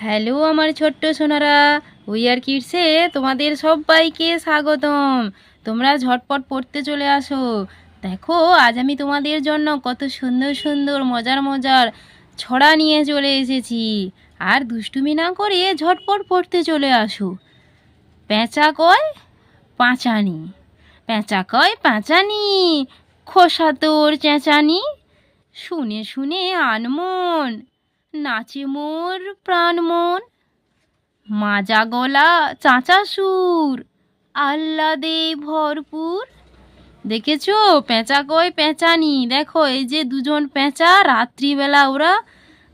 Hello আমার ছোট্ট Sonara we are কিডসে তোমাদের সবাইকে স্বাগতম। তোমরা ঝটপট পড়তে চলে আসো। দেখো, আজ আমি তোমাদের জন্য কত সুন্দর সুন্দর মজার মজার ছড়া নিয়ে চলে এসেছি। আর দুষ্টুমি না করে ঝটপট পড়তে চলে আসো। পেঁচা কয়, পাঁচানি। পেঁচা কয়, পাঁচানি। খোসা তোর চেঁচানি। শুনে শুনে আনমন। নাচে মোর প্রাণ মন। মাজা গলা চাঁচা সুর, আহ্লাদে ভরপুর। দেখেছ? পেঁচা কয় পেঁচানি? দেখো, এই যে দুজন পেঁচা, রাত্রিবেলা ওরা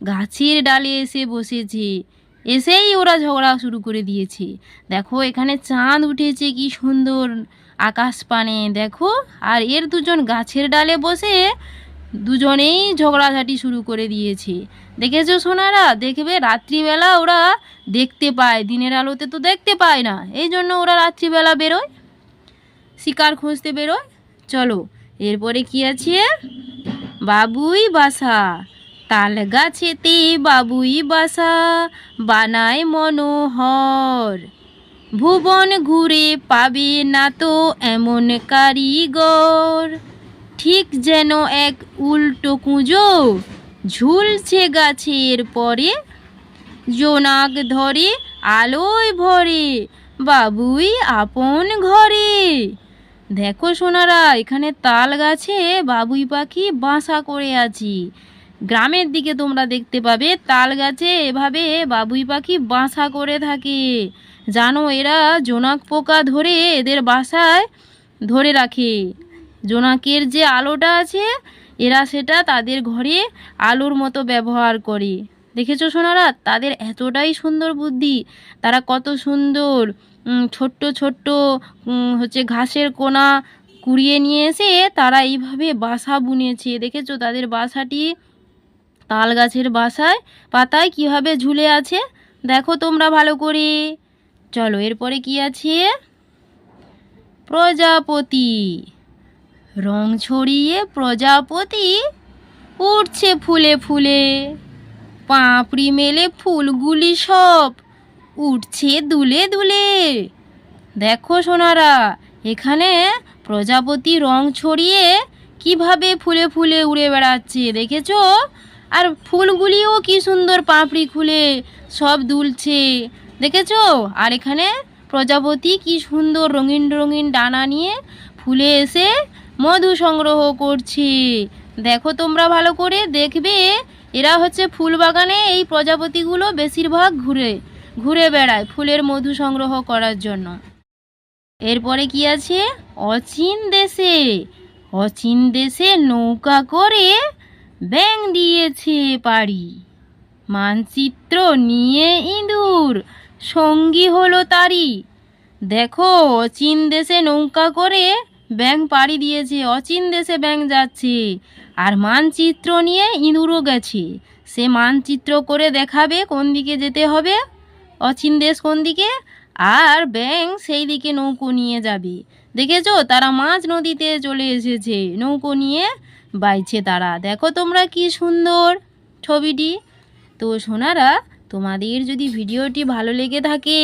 গাছের ডালে এসে বসেছে। এসেই ওরা ঝগড়া শুরু করে দিয়েছে। দেখো, এখানে চাঁদ উঠেছে, কি সুন্দর আকাশ পানে। দেখো, আর এর দুজন গাছের ডালে বসে দুজনেই ঝগড়াঝাটি শুরু করে দিয়েছে। দেখেছ সোনারা? দেখবে রাত্রিবেলা ওরা দেখতে পায়, দিনের আলোতে তো দেখতে পায় না। এই জন্য ওরা রাত্রিবেলা বেরোয়, শিকার খুঁজতে বেরোয়। চলো, এরপরে কি আছে? বাবুই বাসা তাল গাছেতে বাবুই বাসা বানায় মনোহর। ভুবন ঘুরে পাবে না তো এমন কারিগর। ঠিক যেন এক উল্টো কুঁজো ঝুলছে গাছের পরে। জোনাক ধরে আলোয় ভরে, বাবুই আপন ঘরে। দেখো সোনারা, এখানে তাল গাছে বাবুই পাখি বাসা করে আছি। গ্রামের দিকে তোমরা দেখতে পাবে, তাল গাছে এভাবে বাবুই পাখি বাসা করে থাকে। জানো, এরা জোনাক পোকা ধরে এদের বাসায় ধরে রাখে। জোনাকের যে আলোটা আছে, এরা সেটা তাদের ঘরে আলোর মতো ব্যবহার করে। দেখেছ সোনারা? তাদের এতটাই সুন্দর বুদ্ধি। তারা কত সুন্দর ছোট্ট ছোট্ট হচ্ছে ঘাসের কোনা কুড়িয়ে নিয়ে এসে তারা এইভাবে বাসা বুনেছে। দেখেছ? তাদের বাসাটি তাল গাছের বাসায়, পাতায় কীভাবে ঝুলে আছে? দেখো তোমরা ভালো করে। চলো, এরপরে কি আছে? প্রজাপতি। রং ছড়িয়ে প্রজাপতি উঠছে ফুলে ফুলে। পাপড়ি মেলে ফুলগুলি সব উঠছে দুলে দুলে। দেখো সোনারা, এখানে প্রজাপতি রং ছড়িয়ে কীভাবে ফুলে ফুলে উড়ে বেড়াচ্ছে দেখেছ? আর ফুলগুলিও কি সুন্দর পাপড়ি খুলে সব দুলছে দেখেছ? আর এখানে প্রজাপতি কি সুন্দর রঙিন রঙিন ডানা নিয়ে ফুলে এসে মধু সংগ্রহ করছি। দেখো তোমরা ভালো করে দেখবে, এরা হচ্ছে ফুল বাগানে এই প্রজাপতিগুলো বেশিরভাগ ঘুরে ঘুরে বেড়ায় ফুলের মধু সংগ্রহ করার জন্য। এরপরে কি আছে? অচিন দেশে অচিন দেশে নৌকা করে ব্যাং দিয়েছে পাড়ি। মানচিত্র নিয়ে ইঁদুর, সঙ্গী হলো তারি দেখো অচিন দেশে নৌকা করে ব্যাং পাড়ি দিয়েছে, অচিন দেশে ব্যাং যাচ্ছে। আর মানচিত্র নিয়ে ইঁদুরও গেছে। সে মানচিত্র করে দেখাবে কোন দিকে যেতে হবে, অচিন দেশ কোন দিকে? আর ব্যাং সেই দিকে নৌকো নিয়ে যাবে। দেখেছ? তারা মাছ নদীতে চলে এসেছে। নৌকো নিয়ে বাইছে তারা। দেখো তোমরা কি সুন্দর ছবিটি। তো সোনারা তোমাদের যদি ভিডিওটি ভালো লেগে থাকে,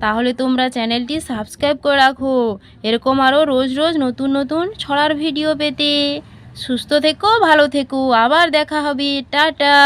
তাহলে তোমরা চ্যানেলটি সাবস্ক্রাইব করে রাখো। এরকম আরও রোজ রোজ নতুন নতুন ছড়ার ভিডিও পেতে। সুস্থ থেকো, ভালো থেকো। আবার দেখা হবে। টাটা।